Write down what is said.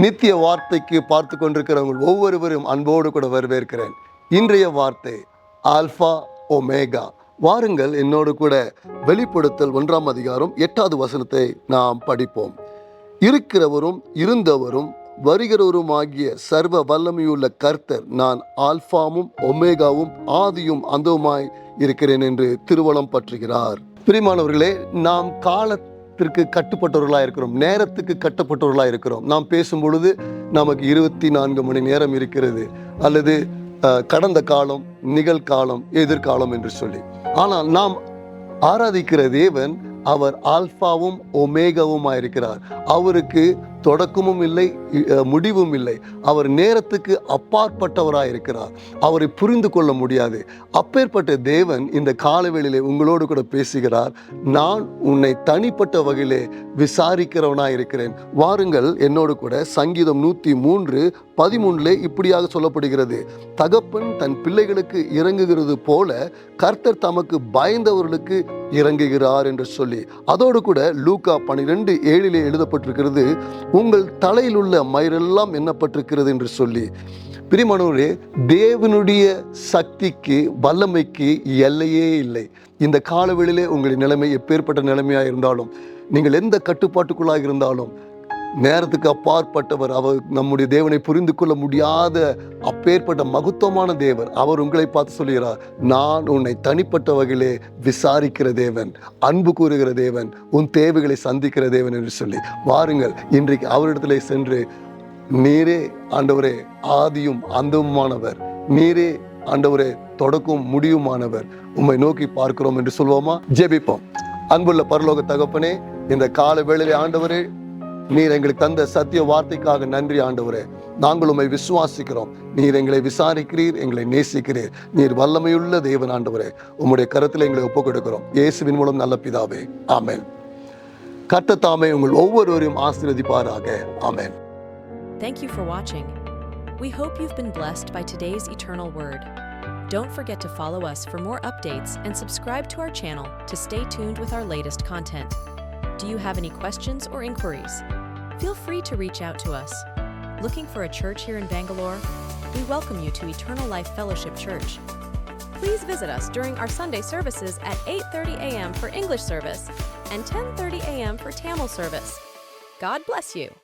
நித்திய வார்த்தைக்கு பார்த்து கொண்டிருக்கிறவங்க ஒவ்வொருவரும் அன்போடு கூட வரவேற்கிறேன். இன்றைய வார்த்தை ஆல்பா ஒமேகா. வாருங்கள் என்னோடு கூட வெளிப்படுத்தல் ஒன்றாம் அதிகாரம் எட்டாவது வசனத்தை நாம் படிப்போம். இருக்கிறவரும் இருந்தவரும் வருகிறவருமாகிய சர்வ வல்லமையுள்ள கர்த்தர் நான் ஆல்பாவும் ஒமேகாவும் ஆதியும் அந்தவுமாய் இருக்கிறேன் என்று திருவளம் பற்றுகிறார். பிரிமானவர்களே நாம் நேரத்திற்கு கட்டுப்பட்டவர்களாக இருக்கிறோம். நேரத்துக்கு கட்டப்பட்டவர்களாக இருக்கிறோம். நாம் பேசும் பொழுது நமக்கு இருபத்தி நான்கு மணி நேரம் இருக்கிறது. அல்லது கடந்த காலம் நிகழ்காலம் எதிர்காலம் என்று சொல்லி. ஆனால் நாம் ஆராதிக்கிற தேவன் அவர் ஆல்ஃபாவும் ஒமேகவும் இருக்கிறார் அவருக்கு தொடக்கமும் இல்லை முடிவும் இல்லை. அவர் நேரத்துக்கு அப்பாற்பட்டவராக இருக்கிறார் அவரை புரிந்து கொள்ள முடியாது. அப்பேற்பட்ட தேவன் இந்த காலவெளியிலே உங்களோடு கூட பேசுகிறார். நான் உன்னை தனிப்பட்ட வகையிலே விசாரிக்கிறவனாக இருக்கிறேன் வாருங்கள் என்னோடு கூட சங்கீதம் நூற்றி மூன்று பதிமூணுலே இப்படியாக சொல்லப்படுகிறது. தகப்பன் தன் பிள்ளைகளுக்கு இறங்குகிறது போல கர்த்தர் தமக்கு பயந்தவர்களுக்கு இறங்குகிறார் என்று சொல்லி. அதோடு கூட லூக்கா பனிரெண்டு ஏழிலே எழுதப்பட்டிருக்கிறது உங்கள் தலையில் உள்ள மயிரெல்லாம் எண்ணப்பட்டிருக்கிறது என்று சொல்லி. பிரிமணவரே தேவனுடைய சக்திக்கு வல்லமைக்கு எல்லையே இல்லை. இந்த காலவெளியிலே உங்களின் நிலைமை எப்பேற்பட்ட நிலைமையாக இருந்தாலும் நீங்கள் எந்த கட்டுப்பாட்டுக்குள்ளாக இருந்தாலும் நேரத்துக்கு அப்பாற்பட்டவர் அவர் நம்முடைய தேவனை புரிந்து கொள்ள முடியாத அப்பேற்பட்ட மகத்துவமான தேவர் அவர் உங்களை பார்த்து சொல்கிறார் நான் உன்னை தனிப்பட்ட வகையிலே விசாரிக்கிற தேவன் அன்பு கூறுகிற தேவன் உன் தேவைகளை சந்திக்கிற தேவன் என்று சொல்லி. வாருங்கள் இன்றைக்கு அவரிடத்திலே சென்று நீரே ஆண்டவரே ஆதியும் அந்தமுமானவர் நீரே ஆண்டவரே தொடக்கும் முடியுமானவர் உம்மை நோக்கி பார்க்கிறோம் என்று சொல்வோமா? ஜெபிப்போம். அன்புள்ள பரலோக தகப்பனே இந்த கால வேளையிலே ஆண்டவரே நீர் எங்களுக்கு தந்த சத்திய வார்த்தைக்காக நன்றி ஆண்டவரே நாங்கள் உண்மை விசுவாசிக்கிறோம் நீர் எங்களை விசாரிக்கிறீர் எங்களை நேசிக்கிறீர் நீர் வல்லமையுள்ள தேவன் ஆண்டவரே உம்முடைய கருத்தில் எங்களை ஒப்புக் கொடுக்கிறோம் இயேசுவின் மூலம் நல்ல பிதாவே ஆமேன் கட்டத்தாமே உங்கள் ஒவ்வொருவரையும் ஆசீர்வதிப்பாராக ஆமேன் Thank you for watching. We hope you've been blessed by today's eternal word. Don't forget to follow us for more updates and subscribe to our channel to stay tuned with our latest content. Do you have any questions or inquiries? Feel free to reach out to us. Looking for a church here in Bangalore? We welcome you to Eternal Life Fellowship Church. Please visit us during our Sunday services at 8:30 a.m. for English service and 10:30 a.m. for Tamil service. God bless you.